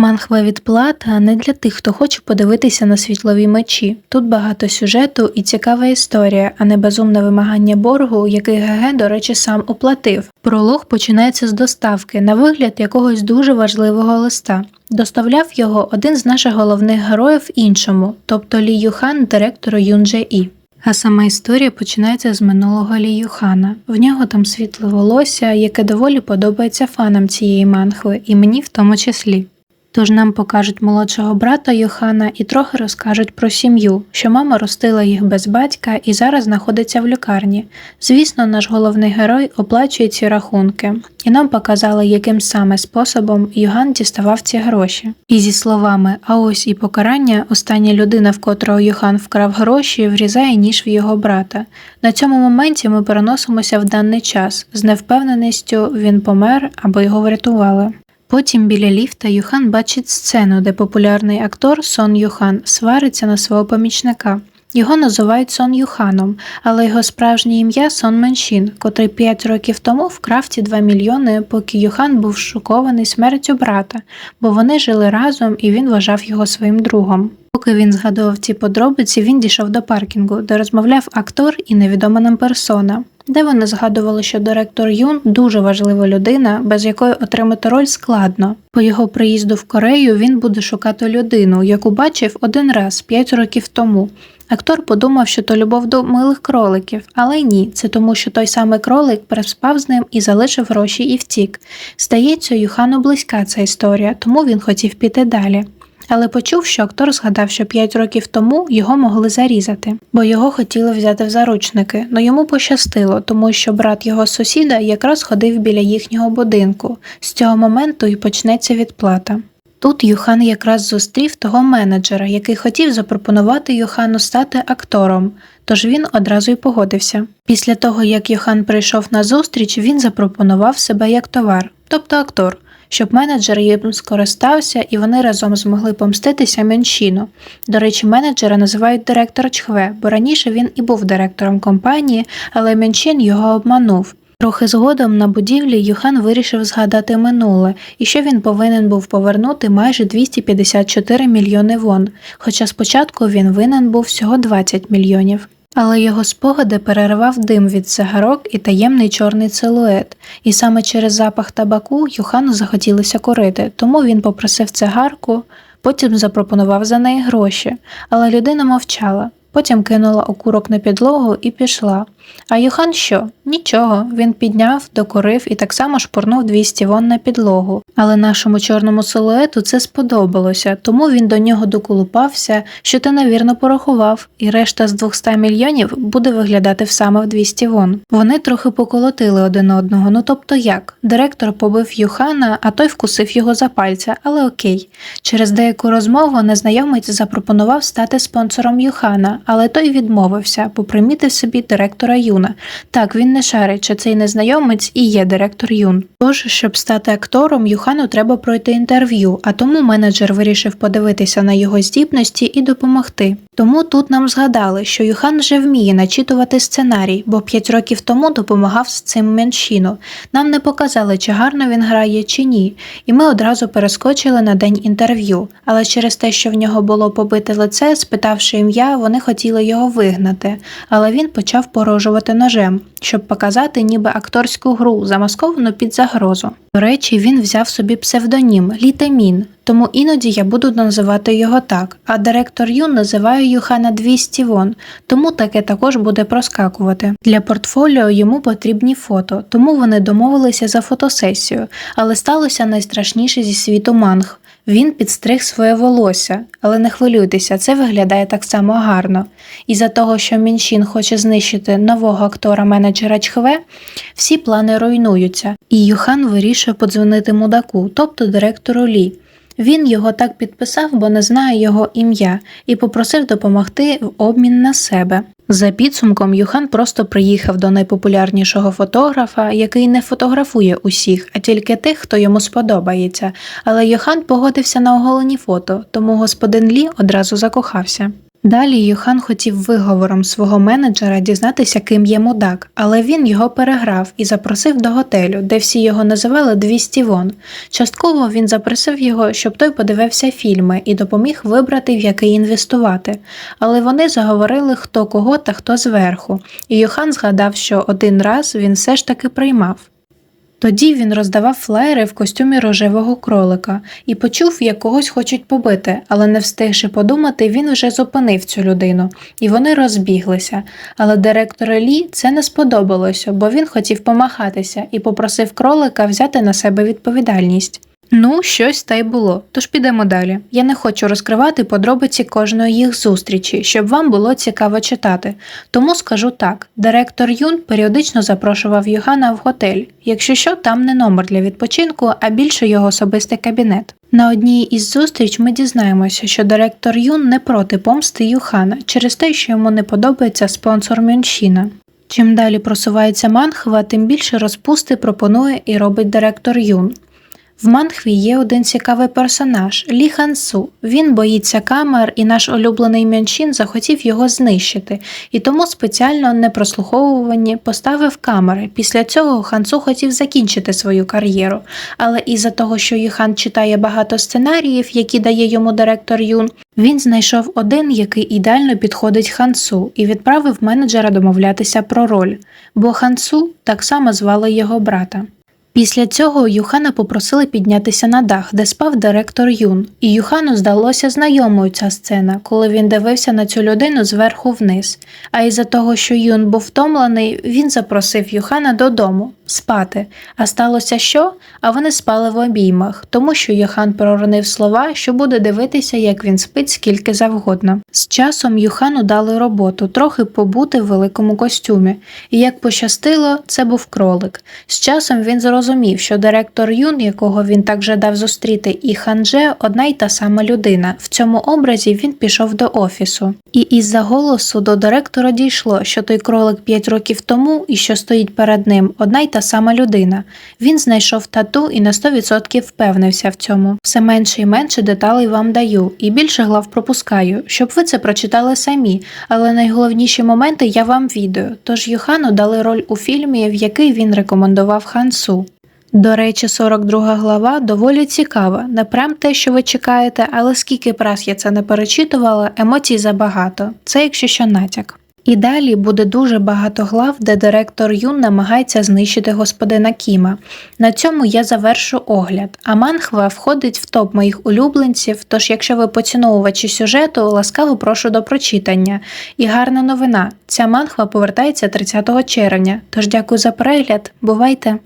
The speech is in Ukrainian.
Манхва відплата не для тих, хто хоче подивитися на світлові мечі. Тут багато сюжету і цікава історія, а не безумне вимагання боргу, який ГГ, до речі, сам оплатив. Пролог починається з доставки на вигляд якогось дуже важливого листа. Доставляв його один з наших головних героїв іншому, тобто Лі Юхан, директору Юнже І. А сама історія починається з минулого Лі Юхана. В нього там світле волосся, яке доволі подобається фанам цієї манхви, і мені в тому числі. Тож нам покажуть молодшого брата Йохана і трохи розкажуть про сім'ю, що мама ростила їх без батька і зараз знаходиться в лікарні. Звісно, наш головний герой оплачує ці рахунки, і нам показали, яким саме способом Йоган діставав ці гроші. І зі словами А ось і покарання, остання людина, в котрого Йохан вкрав гроші, врізає ніж в його брата. На цьому моменті ми переносимося в даний час з невпевненістю він помер або його врятували. Потім біля ліфта Юхан бачить сцену, де популярний актор Сон Юхан свариться на свого помічника. Його називають Сон Юханом, але його справжнє ім'я Сон Меншін, котрий 5 років тому вкрав ті 2 мільйони, поки Юхан був шокований смертю брата, бо вони жили разом і він вважав його своїм другом. Поки він згадував ці подробиці, він дійшов до паркінгу, де розмовляв актор і невідома нам персона де вони згадували, що директор Юн дуже важлива людина, без якої отримати роль складно. По його приїзду в Корею він буде шукати людину, яку бачив один раз п'ять років тому. Актор подумав, що то любов до милих кроликів, але ні, це тому, що той самий кролик переспав з ним і залишив гроші і втік. Здається, Юхану близька ця історія, тому він хотів піти далі але почув, що актор згадав, що 5 років тому його могли зарізати, бо його хотіли взяти в заручники, но йому пощастило, тому що брат його сусіда якраз ходив біля їхнього будинку. З цього моменту і почнеться відплата. Тут Юхан якраз зустрів того менеджера, який хотів запропонувати Юхану стати актором, тож він одразу й погодився. Після того, як Юхан прийшов на зустріч, він запропонував себе як товар, тобто актор щоб менеджер їм скористався і вони разом змогли помститися Мюншіну. До речі, менеджера називають директор Чхве, бо раніше він і був директором компанії, але Мюншін його обманув. Трохи згодом на будівлі Юхан вирішив згадати минуле і що він повинен був повернути майже 254 мільйони вон, хоча спочатку він винен був всього 20 мільйонів. Але його спогади перервав дим від цигарок і таємний чорний силует, і саме через запах табаку Юхану захотілося курити, тому він попросив цигарку, потім запропонував за неї гроші, але людина мовчала. Потім кинула окурок на підлогу і пішла. А Йохан що? Нічого. Він підняв, докорив і так само шпурнув 200 вон на підлогу. Але нашому чорному силуету це сподобалося, тому він до нього доколупався, що ти навірно порахував, і решта з 200 мільйонів буде виглядати саме в 200 вон. Вони трохи поколотили один одного. Ну тобто як? Директор побив Юхана, а той вкусив його за пальця, але окей. Через деяку розмову незнайомець запропонував стати спонсором Юхана, але той відмовився, бо примітив собі директора Юна. Так, він не шарить, що цей незнайомець і є директор Юн. Тож, щоб стати актором, Юхану треба пройти інтерв'ю, а тому менеджер вирішив подивитися на його здібності і допомогти. Тому тут нам згадали, що Юхан вже вміє начитувати сценарій, бо 5 років тому допомагав з цим меншіну. Нам не показали, чи гарно він грає, чи ні, і ми одразу перескочили на день інтерв'ю. Але через те, що в нього було побите лице, спитавши ім'я, вони хотіли його вигнати, але він почав порожувати ножем, щоб показати ніби акторську гру, замасковану під загрозу. До речі, він взяв собі псевдонім Літемін, тому іноді я буду називати його так, а директор Юн називає Юхана 200 вон, тому таке також буде проскакувати. Для портфоліо йому потрібні фото, тому вони домовилися за фотосесію, але сталося найстрашніше зі світу манг. Він підстриг своє волосся, але не хвилюйтеся, це виглядає так само гарно. І за того, що Міншін хоче знищити нового актора менеджера Чхве, всі плани руйнуються, і Юхан вирішує подзвонити мудаку, тобто директору Лі. Він його так підписав, бо не знає його ім'я, і попросив допомогти в обмін на себе. За підсумком, Юхан просто приїхав до найпопулярнішого фотографа, який не фотографує усіх, а тільки тих, хто йому сподобається. Але Юхан погодився на оголені фото, тому господин Лі одразу закохався. Далі Юхан хотів виговором свого менеджера дізнатися, ким є мудак, але він його переграв і запросив до готелю, де всі його називали 200 вон. Частково він запросив його, щоб той подивився фільми і допоміг вибрати, в який інвестувати. Але вони заговорили хто кого та хто зверху, і Юхан згадав, що один раз він все ж таки приймав. Тоді він роздавав флаєри в костюмі рожевого кролика і почув, як когось хочуть побити, але не встигши подумати, він вже зупинив цю людину, і вони розбіглися. Але директору Лі це не сподобалося, бо він хотів помахатися і попросив кролика взяти на себе відповідальність. Ну, щось та й було, тож підемо далі. Я не хочу розкривати подробиці кожної їх зустрічі, щоб вам було цікаво читати. Тому скажу так: директор Юн періодично запрошував Йогана в готель. Якщо що, там не номер для відпочинку, а більше його особистий кабінет. На одній із зустріч ми дізнаємося, що директор Юн не проти помсти Юхана через те, що йому не подобається спонсор Мюншіна. Чим далі просувається манхва, тим більше розпусти пропонує і робить директор Юн. В Манхві є один цікавий персонаж Лі Хансу. Він боїться камер, і наш улюблений Мянчин захотів його знищити, і тому спеціально не прослуховувані поставив камери. Після цього Хансу хотів закінчити свою кар'єру. Але із-за того, що Юхан читає багато сценаріїв, які дає йому директор Юн, він знайшов один, який ідеально підходить Хансу, і відправив менеджера домовлятися про роль, бо Хансу так само звали його брата. Після цього Юхана попросили піднятися на дах, де спав директор Юн, і Юхану здалося знайомою ця сцена, коли він дивився на цю людину зверху вниз. А із-за того, що Юн був втомлений, він запросив Юхана додому спати. А сталося що? А вони спали в обіймах, тому що Юхан проронив слова, що буде дивитися, як він спить скільки завгодно. З часом Юхану дали роботу трохи побути в великому костюмі, і як пощастило, це був кролик. З часом він зрозумів, що директор Юн, якого він так жадав зустріти, і Ханже одна й та сама людина. В цьому образі він пішов до офісу. І із-за голосу до директора дійшло, що той кролик 5 років тому і що стоїть перед ним одна й та сама людина. Він знайшов тату і на 100% впевнився в цьому. Все менше і менше деталей вам даю, і більше глав пропускаю, щоб ви це прочитали самі. Але найголовніші моменти я вам відео. Тож Юхану дали роль у фільмі, в який він рекомендував Хансу. До речі, 42 глава доволі цікава, не прям те, що ви чекаєте, але скільки раз я це не перечитувала, емоцій забагато. Це якщо що натяк. І далі буде дуже багато глав, де директор Юн намагається знищити господина Кіма. На цьому я завершу огляд. А манхва входить в топ моїх улюбленців. Тож, якщо ви поціновувачі сюжету, ласкаво прошу до прочитання. І гарна новина: ця манхва повертається 30 червня. Тож дякую за перегляд, бувайте!